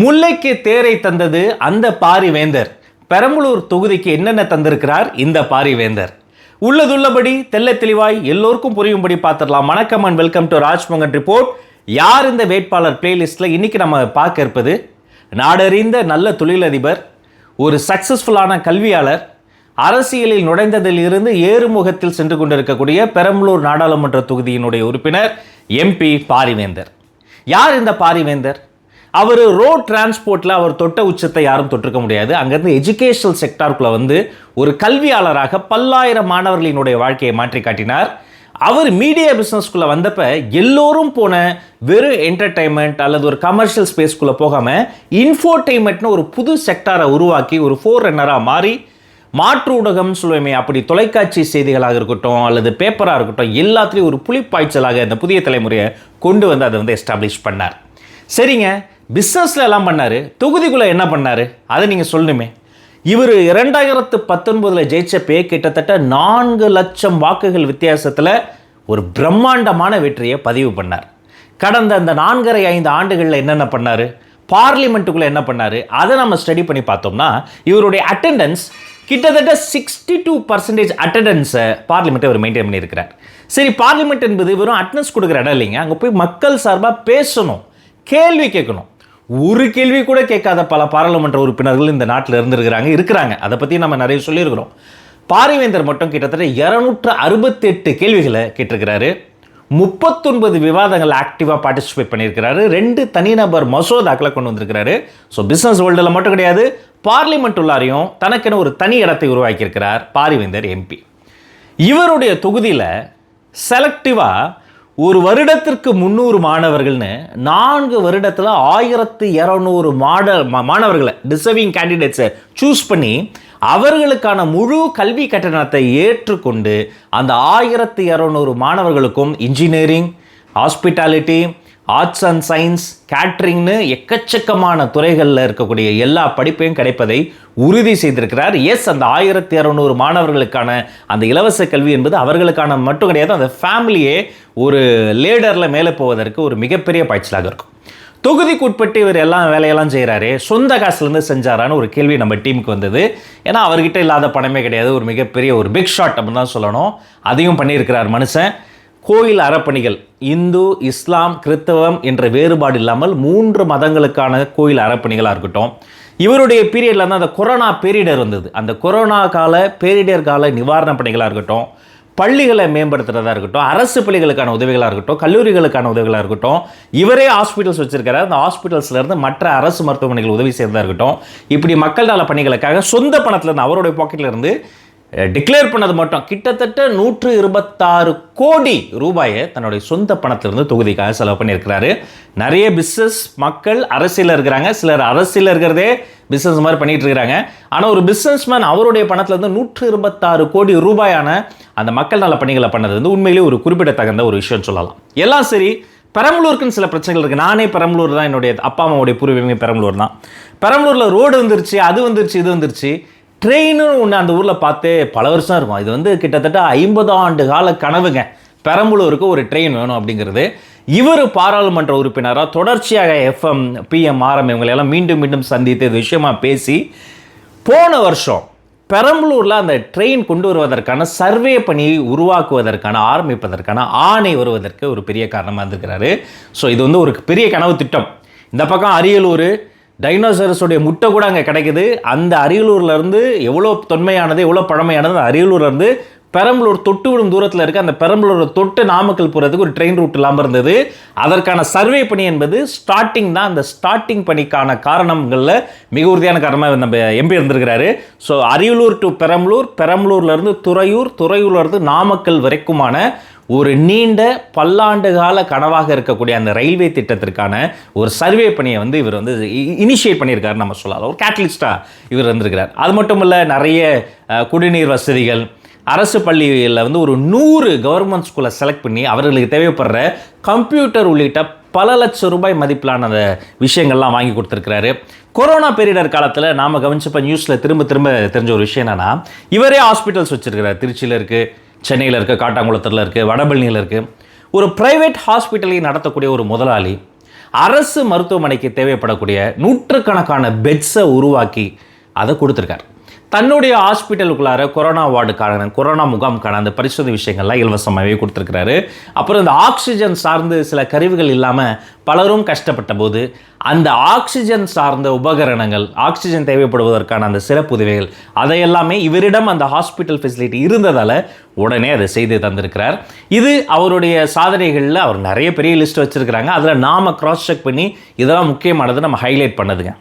முல்லைக்கு தேரை தந்தது அந்த பாரிவேந்தர். பெரம்பலூர் தொகுதிக்கு என்னென்ன தந்திருக்கிறார்? இந்த பாரிவேந்தர். உள்ளதுள்ளபடி தெள்ள தெளிவாய் எல்லோருக்கும் புரியும்படி பார்த்துடலாம். வணக்கம் and welcome to Rajmohan report யார் இந்த வேட்பாளர் பிளேலிஸ்ட்ல இன்னைக்கு நம்ம பார்க்க இருப்பது? நாடறிந்த நல்ல தொழிலதிபர் ஒரு சக்சஸ்ஃபுல்லான கல்வியாளர் அரசியலில் நுழைந்ததில் இருந்து ஏறுமுகத்தில் சென்று கொண்டிருக்கக்கூடிய பெரம்பலூர் நாடாளுமன்ற தொகுதியினுடைய உறுப்பினர் எம்பி பாரிவேந்தர். யார் இந்த பாரிவேந்தர்? அவர் ரோட் டிரான்ஸ்போர்ட்டில் அவர் தொட்ட உச்சத்தை யாரும் தொட்டிருக்க முடியாது. அங்கேருந்து எஜுகேஷனல் செக்டாருக்குள்ளே வந்து ஒரு கல்வியாளராக பல்லாயிரம் மாணவர்களினுடைய வாழ்க்கையை மாற்றி காட்டினார். அவர் மீடியா பிஸ்னஸ்குள்ளே வந்தப்ப எல்லோரும் போன வெறும் என்டர்டைன்மெண்ட் அல்லது ஒரு கமர்ஷியல் ஸ்பேஸ்க்குள்ளே போகாமல் இன்ஃபோர்டைன்மெண்ட்னு ஒரு புது செக்டாரை உருவாக்கி ஒரு ஃபோர் ரன்னராக மாறி மாற்று ஊடகம் சொல்லுவேமே அப்படி தொலைக்காட்சி செய்திகளாக இருக்கட்டும் அல்லது பேப்பராக இருக்கட்டும் எல்லாத்துலேயும் ஒரு புலிப்பாய்ச்சலாக இந்த புதிய தலைமுறையை கொண்டு வந்து அதை வந்து எஸ்டாப்ளிஷ் பண்ணார். சரிங்க பிஸ்னஸில் எல்லாம் பண்ணார். தொகுதிக்குள்ளே என்ன பண்ணார்? அதை நீங்கள் சொல்லணுமே. இவர் இரண்டாயிரத்து பத்தொன்பதில் ஜெயிச்சப்பே கிட்டத்தட்ட நான்கு லட்சம் வாக்குகள் வித்தியாசத்தில் ஒரு பிரம்மாண்டமான வெற்றியை பதிவு பண்ணார். கடந்த அந்த நான்கரை ஐந்து ஆண்டுகளில் என்னென்ன பண்ணார்? பார்லிமெண்ட்டுக்குள்ளே என்ன பண்ணார்? அதை நம்ம ஸ்டடி பண்ணி பார்த்தோம்னா இவருடைய அட்டெண்டன்ஸ் கிட்டத்தட்ட சிக்ஸ்டி டூ பர்சன்டேஜ் அட்டெண்டன்ஸை பார்லிமெண்ட்டை அவர் மெயின்டைன் பண்ணியிருக்கிறார். சரி பார்லிமெண்ட் என்பது வெறும் அட்டண்டன்ஸ் கொடுக்குற இடம் இல்லைங்க. அங்கே போய் மக்கள் சார்பாக பேசணும். கேள்வி கேட்கணும். ஒரு கேள்வி கூட கேட்காத பல பாராளுமன்ற உறுப்பினர்கள் இந்த நாட்டில் இருந்திருக்கிறாங்க இருக்கிறாங்க. அதை பற்றி நம்ம நிறைய சொல்லியிருக்கிறோம். பாரிவேந்தர் மட்டும் கிட்டத்தட்ட இரநூற்று அறுபத்தெட்டு கேள்விகளை கேட்டிருக்கிறாரு. முப்பத்தொன்பது விவாதங்கள் ஆக்டிவாக பார்ட்டிசிபேட் பண்ணியிருக்கிறாரு. ரெண்டு தனிநபர் மசோதாக்களை கொண்டு வந்திருக்கிறாரு. ஸோ பிஸ்னஸ் வேர்ல்டில் மட்டும் கிடையாது பார்லிமெண்ட் உள்ளாரையும் தனக்கென ஒரு தனி இடத்தை உருவாக்கியிருக்கிறார் பாரிவேந்தர் எம்பி இவருடைய தொகுதியில் செலக்டிவாக ஒரு வருடத்திற்கு முந்நூறு மாணவர்கள்னு நான்கு வருடத்தில் ஆயிரத்து இரநூறு மாட மா- மாணவர்களை டிசர்விங் கேண்டிடேட்ஸை சூஸ் பண்ணி அவர்களுக்கான முழு கல்வி கட்டணத்தை ஏற்றுக்கொண்டு அந்த ஆயிரத்து இரநூறு மாணவர்களுக்கும் engineering hospitality arts and science கேட்ரிங்னு எக்கச்சக்கமான துறைகளில் இருக்கக்கூடிய எல்லா படிப்பையும் கிடைப்பதை உறுதி செய்திருக்கிறார். எஸ் அந்த ஆயிரத்தி இரநூறு மாணவர்களுக்கான அந்த இலவச கல்வி என்பது அவர்களுக்கான மட்டும் கிடையாது அந்த ஃபேமிலியே ஒரு லேடரில் மேலே போவதற்கு ஒரு மிகப்பெரிய பாய்ச்சலாக இருக்கும். தொகுதிக்கு உட்பட்டு இவர் எல்லாம் வேலையெல்லாம் செய்கிறாரு சொந்த காசுலேருந்து செஞ்சாரான்னு ஒரு கேள்வி நம்ம டீமுக்கு வந்தது. ஏன்னா அவர்கிட்ட இல்லாத பணமே கிடையாது ஒரு மிகப்பெரிய ஒரு பிக் ஷாட் அப்படின்னு தான் சொல்லணும். அதையும் பண்ணியிருக்கிறார் மனுஷன். கோயில் அறப்பணிகள் இந்து இஸ்லாம் கிறித்தவம் என்ற வேறுபாடு இல்லாமல் மூன்று மதங்களுக்கான கோயில் அறப்பணிகளாக இருக்கட்டும். இவருடைய பீரியடில் வந்து அந்த கொரோனா பேரிடர் வந்தது அந்த கொரோனா கால பேரிடர் கால நிவாரணப் பணிகளாக இருக்கட்டும் பள்ளிகளை மேம்படுத்துகிறதா இருக்கட்டும் அரசு பள்ளிகளுக்கான உதவிகளாக இருக்கட்டும் கல்லூரிகளுக்கான உதவிகளாக இருக்கட்டும் இவரே ஹாஸ்பிட்டல்ஸ் வச்சிருக்காரு அந்த ஹாஸ்பிட்டல்ஸ்லேருந்து மற்ற அரசு மருத்துவமனைகள் உதவி செய்கிறதா இருக்கட்டும். இப்படி மக்கள் நல பணிகளுக்காக சொந்த பணத்துல இருந்து அவருடைய பாக்கெட்லேருந்து டிக்ளேர் பண்ணது மட்டும். கிட்டத்தட்ட நூற்று இருபத்தாறு கோடி ரூபாயை தன்னுடைய சொந்த பணத்திலிருந்து தொகுதிக்காக செலவு பண்ணியிருக்கிறாரு. நிறைய பிஸ்னஸ் மக்கள் அரசியலில் இருக்கிறாங்க. சிலர் அரசியலில் இருக்கிறதே பிஸ்னஸ் மாதிரி பண்ணிட்டு இருக்கிறாங்க. ஆனால் ஒரு பிஸ்னஸ்மேன் அவருடைய பணத்திலிருந்து நூற்று இருபத்தாறு கோடி ரூபாயான அந்த மக்கள் நல பணிகளை பண்ணது வந்து உண்மையிலேயே ஒரு குறிப்பிடத்தகுந்த ஒரு விஷயம் சொல்லலாம். எல்லாம் சரி பெரம்பலூருக்குன்னு சில பிரச்சனைகள் இருக்குது நானே பெரம்பலூர் தான் என்னுடைய அப்பா அம்மாவுடைய பூர்வீகமே பெரம்பலூர் தான். பெரம்பலூரில் ரோடு வந்துருச்சு அது வந்துருச்சு இது வந்துருச்சு. ட்ரெயின்னு ஒன்று அந்த ஊரில் பார்த்து பல வருஷம் இருக்கும். இது வந்து கிட்டத்தட்ட ஐம்பது ஆண்டு கால கனவுங்க. பெரம்பலூருக்கு ஒரு ட்ரெயின் வேணும் அப்படிங்கிறது. இவர் பாராளுமன்ற உறுப்பினராக தொடர்ச்சியாக எஃப்எம் பிஎம் ஆர்எம் இவங்களையெல்லாம் மீண்டும் மீண்டும் சந்தித்து இது விஷயமாக பேசி போன வருஷம் பெரம்பலூரில் அந்த ட்ரெயின் கொண்டு வருவதற்கான சர்வே பணியை உருவாக்குவதற்கான ஆரம்பிப்பதற்கான ஆணை வருவதற்கு ஒரு பெரிய காரணமாக இருந்திருக்கிறாரு. ஸோ இது வந்து ஒரு பெரிய கனவு திட்டம். இந்த பக்கம் அரியலூர் டைனோசரஸுடைய முட்டை கூட அங்கே கிடைக்குது. அந்த அரியலூர்லேருந்து எவ்வளோ தொன்மையானது எவ்வளோ பழமையானது அந்த அரியலூர்லேருந்து பெரம்பலூர் தொட்டு விடும் தூரத்தில் இருக்க அந்த பெரம்பலூர் தொட்டு நாமக்கல் போகிறதுக்கு ஒரு ட்ரெயின் ரூட் இல்லாமல் இருந்தது. அதற்கான சர்வே பணி என்பது ஸ்டார்டிங் தான். அந்த ஸ்டார்டிங் பணிக்கான காரணங்களில் மிக உறுதியான காரணமாக நம்ம எம்பி இருந்திருக்கிறாரு. ஸோ அரியலூர் டு பெரம்பலூர் பெரம்பலூர்லேருந்து துறையூர் துறையூர்லேருந்து நாமக்கல் வரைக்குமான ஒரு நீண்ட பல்லாண்டு கால கனவாக இருக்கக்கூடிய அந்த ரயில்வே திட்டத்திற்கான ஒரு சர்வே பணியை வந்து இவர் வந்து இனிஷியேட் பண்ணியிருக்காரு நம்ம சொல்லலாம். ஒரு கேட்டலிஸ்டாக இவர் இருந்திருக்கிறார். அது மட்டும் இல்லை நிறைய குடிநீர் வசதிகள் அரசு பள்ளியில் வந்து ஒரு நூறு கவர்மெண்ட் ஸ்கூலை செலக்ட் பண்ணி அவர்களுக்கு தேவைப்படுற கம்ப்யூட்டர் உள்ளிட்ட பல லட்சம் ரூபாய் மதிப்பிலான அந்த விஷயங்கள்லாம் வாங்கி கொடுத்துருக்கிறாரு. கொரோனா பேரிடர் காலத்தில் நாம் கவனிச்சப்ப நியூஸில் திரும்ப திரும்ப தெரிஞ்ச ஒரு விஷயம் என்னென்னா இவரே ஹாஸ்பிட்டல்ஸ் வச்சுருக்கிறார். திருச்சியில் இருக்குது சென்னையில் இருக்குது காட்டாங்குளத்தில் இருக்குது வடபழனியில் இருக்குது ஒரு ப்ரைவேட் ஹாஸ்பிட்டலை நடத்தக்கூடிய ஒரு முதலாளி அரசு மருத்துவமனைக்கு தேவைப்படக்கூடிய நூற்றுக்கணக்கான பெட்ஸை உருவாக்கி அதை கொடுத்துருக்காரு. தன்னுடைய ஹாஸ்பிட்டலுக்குள்ளார கொரோனா வார்டுக்கான கொரோனா முகாமுக்கான அந்த பரிசோதனை விஷயங்கள்லாம் இலவசமாகவே கொடுத்துருக்கிறாரு. அப்புறம் இந்த ஆக்சிஜன் சார்ந்து சில கருவிகள் இல்லாமல் பலரும் கஷ்டப்பட்ட போது அந்த ஆக்சிஜன் சார்ந்த உபகரணங்கள் ஆக்சிஜன் தேவைப்படுவதற்கான அந்த சிறப்பு உதவிகள் அதையெல்லாமே இவரிடம் அந்த ஹாஸ்பிட்டல் ஃபெசிலிட்டி இருந்ததால் உடனே அதை செய்து தந்திருக்கிறார். இது அவருடைய சாதனைகளில் அவர் நிறைய பெரிய லிஸ்ட் வச்சுருக்கிறாங்க. அதில் நாம் கிராஸ் செக் பண்ணி இதெல்லாம் முக்கியமானது நம்ம ஹைலைட் பண்ணதுங்க.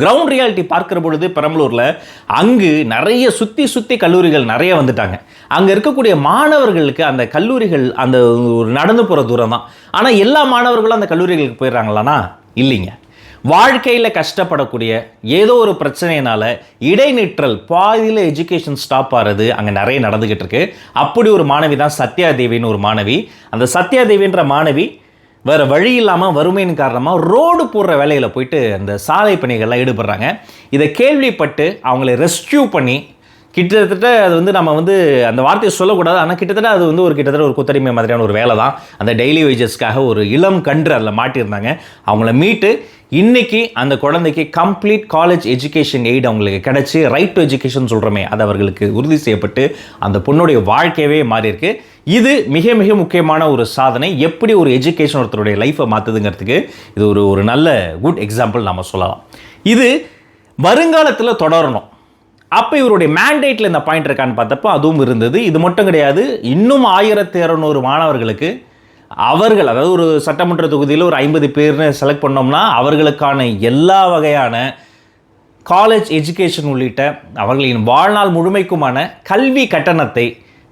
கிரவுண்ட் ரியாலிட்டி பார்க்குற பொழுது பெரம்பலூரில் அங்கு நிறைய சுற்றி சுற்றி கல்லூரிகள் நிறைய வந்துட்டாங்க. அங்கே இருக்கக்கூடிய மாணவர்களுக்கு அந்த கல்லூரிகள் அந்த ஒரு நடந்து போகிற தூரம் தான். ஆனால் எல்லா மாணவர்களும் அந்த கல்லூரிகளுக்கு போயிடுறாங்களானா? இல்லைங்க. வாழ்க்கையில் கஷ்டப்படக்கூடிய ஏதோ ஒரு பிரச்சனையினால இடைநிற்றல் பாதியில் எஜுகேஷன் ஸ்டாப் ஆகிறது அங்கே நிறைய நடந்துக்கிட்டு இருக்கு. அப்படி ஒரு மாணவி தான் சத்யாதேவின்னு ஒரு மாணவி. அந்த சத்யாதேவின்ற மாணவி வேறு வழி இல்லாமல் வறுமையின் காரணமாக ரோடு போடுற வேலையில் போயிட்டு அந்த சாலை பணிகள்லாம் ஈடுபடுறாங்க. இதை கேள்விப்பட்டு அவங்கள ரெஸ்கியூ பண்ணி கிட்டத்தட்ட அது வந்து நம்ம வந்து அந்த வார்த்தையை சொல்லக்கூடாது. ஆனால் கிட்டத்தட்ட அது வந்து ஒரு கிட்டத்தட்ட ஒரு குத்தடிமை மாதிரியான ஒரு வேலை தான். அந்த டெய்லி வேஜஸ்க்காக ஒரு இளம் கன்று அதில் மாட்டியிருந்தாங்க. அவங்கள மீட்டு இன்றைக்கி அந்த குழந்தைக்கு கம்ப்ளீட் காலேஜ் எஜுகேஷன் எய்ட் அவங்களுக்கு கிடச்சி ரைட் டு எஜுகேஷன் சொல்கிறோமே அது அவர்களுக்கு உறுதி செய்யப்பட்டு அந்த பொண்ணுடைய வாழ்க்கையவே மாறியிருக்கு. இது மிக மிக முக்கியமான ஒரு சாதனை. எப்படி ஒரு எஜுகேஷன் ஒருத்தருடைய லைஃப்பை மாற்றுதுங்கிறதுக்கு இது ஒரு ஒரு நல்ல குட் எக்ஸாம்பிள் நம்ம சொல்லலாம். இது வருங்காலத்தில் தொடரணும். அப்போ இவருடைய மேண்டேட்டில் இந்த பாயிண்ட் இருக்கான்னு பார்த்தப்போ அதுவும் இருந்தது. இது மட்டும் கிடையாது இன்னும் ஆயிரத்தி இரநூறு மாணவர்களுக்கு அவர்கள் அதாவது ஒரு சட்டமன்ற தொகுதியில் ஒரு ஐம்பது பேர்னு செலக்ட் பண்ணோம்னா அவர்களுக்கான எல்லா வகையான காலேஜ் எஜுகேஷன் உள்ளிட்ட அவர்களின் வாழ்நாள் முழுமைக்குமான கல்வி கட்டணத்தை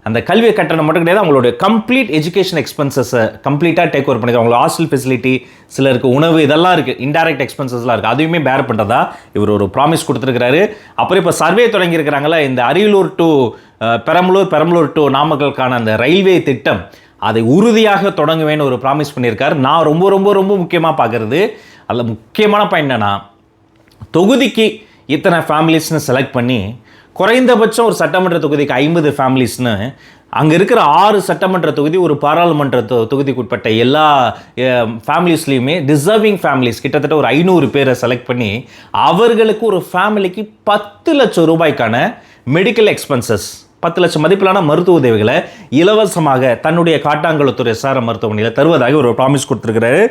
அந்த கல்வி கட்டணம் மட்டும் கிடையாது அவங்களுடைய கம்ப்ளீட் எஜுகேஷன் எக்ஸ்பென்சஸை கம்ப்ளீட்டாக டேக் ஓவர் பண்ணிக்க அவங்களுக்கு ஹாஸ்டல் ஃபெசிலிட்டி சிலருக்கு உணவு இதெல்லாம் இருக்குது இன்டைரக்ட் எக்ஸ்பென்சஸ்லாம் இருக்குது அதையுமே பேர் பண்ணுறதா இவர் ஒரு ப்ராமிஸ் கொடுத்துருக்கிறாரு. அப்புறம் இப்போ சர்வே தொடங்கியிருக்கிறாங்களா இந்த அரியலூர் டு பெரம்பலூர் பெரம்பலூர் டு நாமக்கலுக்கான அந்த ரயில்வே திட்டம் அதை உறுதியாக தொடங்குவேன்னு ஒரு ப்ராமிஸ் பண்ணியிருக்காரு. நான் ரொம்ப ரொம்ப ரொம்ப முக்கியமாக பார்க்குறது. அதில் முக்கியமான பாயிண்ட் என்னென்னா தொகுதிக்கு இத்தனை ஃபேமிலிஸ்னு செலக்ட் பண்ணி குறைந்தபட்சம் ஒரு சட்டமன்ற தொகுதிக்கு ஐம்பது ஃபேமிலிஸ்னு அங்கே இருக்கிற ஆறு சட்டமன்ற தொகுதி ஒரு பாராளுமன்ற தொ தொகுதிக்குட்பட்ட எல்லா ஃபேமிலிஸ்லேயுமே டிசர்விங் ஃபேமிலிஸ் கிட்டத்தட்ட ஒரு ஐநூறு பேரை செலக்ட் பண்ணி அவர்களுக்கு ஒரு ஃபேமிலிக்கு பத்து லட்சம் ரூபாய்க்கான மெடிக்கல் எக்ஸ்பென்சஸ் பத்து லட்சம் மதிப்பிலான மருத்துவ உதவிகளை இலவசமாக தன்னுடைய காட்டாங்குளத்தூர் எஸ்ஆர் மருத்துவமனையில் தருவதாக ஒரு ப்ராமிஸ் கொடுத்துருக்கிறாரு.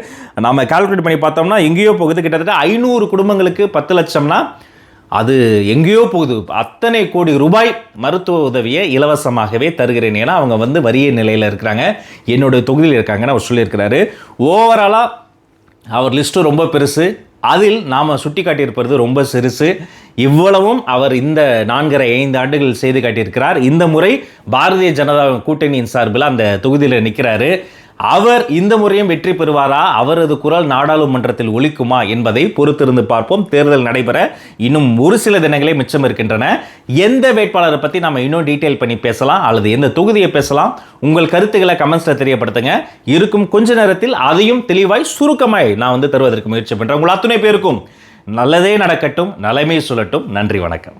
நம்ம கால்குலேட் பண்ணி பார்த்தோம்னா எங்கேயோ போகுது. கிட்டத்தட்ட ஐநூறு குடும்பங்களுக்கு பத்து லட்சம்னா அது எங்கேயோ போகுது. அத்தனை கோடி ரூபாய் மருத்துவ உதவியை இலவசமாகவே தருகிறேன் ஏன்னா அவங்க வந்து வறிய நிலையில் இருக்கிறாங்க. என்னுடைய தொகுதியில் இருக்காங்கன்னு அவர் சொல்லியிருக்கிறாரு. ஓவராலாக அவர் லிஸ்ட்டு ரொம்ப பெருசு. அதில் நாம் சுட்டி காட்டியிருப்பது ரொம்ப சிறுசு. இவ்வளவும் அவர் இந்த நான்கரை ஐந்து ஆண்டுகள் செய்து காட்டியிருக்கிறார். இந்த முறை பாரதிய ஜனதா கூட்டணியின் சார்பில் அந்த தொகுதியில் நிற்கிறாரு அவர் இந்த முறையும் வெற்றி பெறுவாரா? அவரது குரல் நாடாளுமன்றத்தில் ஒழிக்குமா என்பதை பொறுத்திருந்து பார்ப்போம். தேர்தல் நடைபெற இன்னும் ஒரு சில தினங்களே மிச்சம் இருக்கின்றன. எந்த வேட்பாளரை பற்றி நம்ம இன்னும் டீட்டெயில் பண்ணி பேசலாம்? அல்லது எந்த தொகுதியை பேசலாம்? உங்கள் கருத்துக்களை கமெண்ட்ஸில் தெரியப்படுத்துங்க. இருக்கும் கொஞ்ச நேரத்தில் அதையும் தெளிவாய் சுருக்கமாய் நான் வந்து தருவதற்கு முயற்சி பண்ணுறேன் உங்கள் அத்துணை பேருக்கும் நல்லதே நடக்கட்டும் நலமே சொல்லட்டும். நன்றி வணக்கம்.